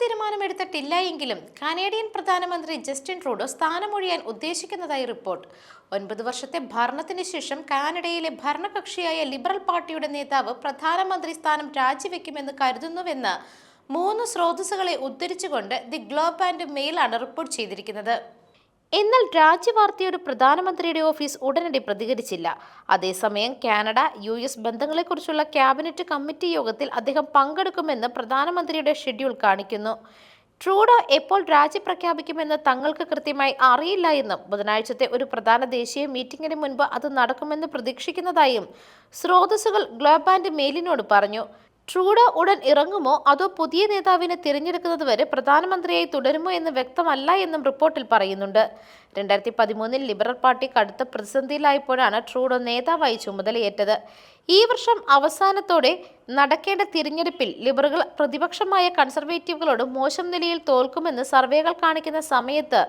തീരുമാനമെടുത്തിട്ടില്ല എങ്കിലും കനേഡിയൻ പ്രധാനമന്ത്രി Justin Trudeau സ്ഥാനമൊഴിയാൻ ഉദ്ദേശിക്കുന്നതായി റിപ്പോർട്ട്. ഒൻപത് വർഷത്തെ ഭരണത്തിന് ശേഷം കാനഡയിലെ ഭരണകക്ഷിയായ ലിബറൽ പാർട്ടിയുടെ നേതാവ് പ്രധാനമന്ത്രി സ്ഥാനം രാജിവെക്കുമെന്ന് കരുതുന്നുവെന്ന് മൂന്ന് സ്രോതസ്സുകളെ ഉദ്ധരിച്ചുകൊണ്ട് ദി ഗ്ലോബ് ആൻഡ് മെയിലാണ് റിപ്പോർട്ട് ചെയ്തിരിക്കുന്നത്. എന്നാൽ രാജ്യവാർത്തയോട് പ്രധാനമന്ത്രിയുടെ ഓഫീസ് ഉടനടി പ്രതികരിച്ചില്ല. അതേസമയം കാനഡ യു എസ് ബന്ധങ്ങളെക്കുറിച്ചുള്ള ക്യാബിനറ്റ് കമ്മിറ്റി യോഗത്തിൽ അദ്ദേഹം പങ്കെടുക്കുമെന്ന് പ്രധാനമന്ത്രിയുടെ ഷെഡ്യൂൾ കാണിക്കുന്നു. ട്രൂഡോ എപ്പോൾ രാജി പ്രഖ്യാപിക്കുമെന്ന് തങ്ങൾക്ക് കൃത്യമായി അറിയില്ല എന്നും ബുധനാഴ്ചത്തെ ഒരു പ്രധാന ദേശീയ മീറ്റിംഗിന് മുൻപ് അത് നടക്കുമെന്ന് പ്രതീക്ഷിക്കുന്നതായും സ്രോതസ്സുകൾ ഗ്ലോബ് ആൻഡ് മെയിലിനോട് പറഞ്ഞു. ട്രൂഡോ ഉടൻ ഇറങ്ങുമോ? അതോ പുതിയ നേതാവിനെ തിരഞ്ഞെടുക്കുന്നത് വരെ പ്രധാനമന്ത്രിയായി തുടരുമോ എന്ന് വ്യക്തമല്ല എന്നും റിപ്പോർട്ടിൽ പറയുന്നുണ്ട്. രണ്ടായിരത്തി പതിമൂന്നിൽ ലിബറൽ പാർട്ടി കടുത്ത പ്രതിസന്ധിയിലായപ്പോഴാണ് ട്രൂഡോ നേതാവായി ചുമതലയേറ്റത്. ഈ വർഷം അവസാനത്തോടെ നടക്കേണ്ട തിരഞ്ഞെടുപ്പിൽ ലിബറുകൾ പ്രതിപക്ഷമായ കൺസർവേറ്റീവുകളോട് മോശം നിലയിൽ തോൽക്കുമെന്ന് സർവേകൾ കാണിക്കുന്ന സമയത്ത്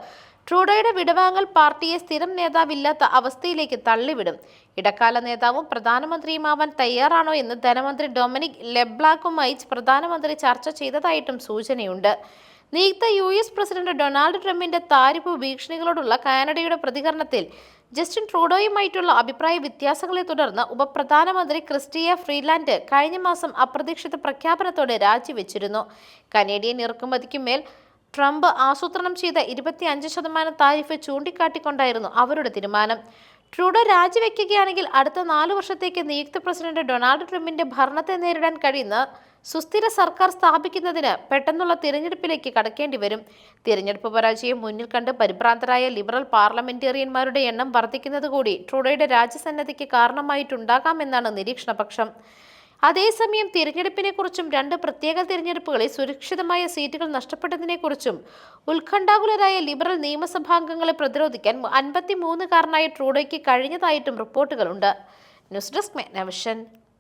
ട്രൂഡോയുടെ വിടവാങ്ങൽ പാർട്ടിയെ സ്ഥിരം നേതാവില്ലാത്ത അവസ്ഥയിലേക്ക് തള്ളിവിടും. ഇടക്കാല നേതാവും പ്രധാനമന്ത്രിയുമാവാൻ തയ്യാറാണോ എന്ന് ധനമന്ത്രി ഡൊമിനിക് ലെബ്ലാക്കുമായി പ്രധാനമന്ത്രി ചർച്ച ചെയ്തതായിട്ടും സൂചനയുണ്ട്. നിയുക്ത യു എസ് പ്രസിഡന്റ് ഡൊണാൾഡ് ട്രംപിന്റെ താരിഫ് ഭീഷണികളോടുള്ള കാനഡയുടെ പ്രതികരണത്തിൽ ജസ്റ്റിൻ ട്രൂഡോയുമായിട്ടുള്ള അഭിപ്രായ വ്യത്യാസങ്ങളെ തുടർന്ന് ഉപപ്രധാനമന്ത്രി ക്രിസ്റ്റിയ ഫ്രീലാൻഡ് കഴിഞ്ഞ മാസം അപ്രതീക്ഷിത പ്രഖ്യാപനത്തോടെ രാജിവെച്ചിരുന്നു. കനേഡിയൻ ഇറക്കുമതിക്കുമേൽ ട്രംപ് ആസൂത്രണം ചെയ്ത ഇരുപത്തി അഞ്ച് ശതമാനം താരിഫ് ചൂണ്ടിക്കാട്ടിക്കൊണ്ടായിരുന്നു അവരുടെ തീരുമാനം. ട്രൂഡോ രാജിവെക്കുകയാണെങ്കിൽ അടുത്ത നാല് വർഷത്തേക്ക് നിയുക്ത പ്രസിഡന്റ് ഡൊണാൾഡ് ട്രംപിന്റെ ഭരണത്തെ നേരിടാൻ കഴിയുന്ന സുസ്ഥിര സർക്കാർ സ്ഥാപിക്കുന്നതിന് പെട്ടെന്നുള്ള തിരഞ്ഞെടുപ്പിലേക്ക് കടക്കേണ്ടി വരും. തിരഞ്ഞെടുപ്പ് പരാജയം മുന്നിൽ കണ്ട് പരിഭ്രാന്തരായ ലിബറൽ പാർലമെന്റേറിയന്മാരുടെ എണ്ണം വർദ്ധിക്കുന്നത് കൂടി ട്രൂഡോയുടെ രാജ്യസന്നദ്ധയ്ക്ക് കാരണമായിട്ടുണ്ടാകാമെന്നാണ് നിരീക്ഷണപക്ഷം. അതേസമയം തിരഞ്ഞെടുപ്പിനെക്കുറിച്ചും രണ്ട് പ്രത്യേക തിരഞ്ഞെടുപ്പുകളിൽ സുരക്ഷിതമായ സീറ്റുകൾ നഷ്ടപ്പെട്ടതിനെക്കുറിച്ചും ഉത്കണ്ഠാകുലരായ ലിബറൽ നിയമസഭാംഗങ്ങളെ പ്രതിരോധിക്കാൻ അൻപത്തിമൂന്നുകാരനായ ട്രൂഡോയ്ക്ക് കഴിഞ്ഞതായിട്ടും റിപ്പോർട്ടുകളുണ്ട്. News desk മെനവിഷൻ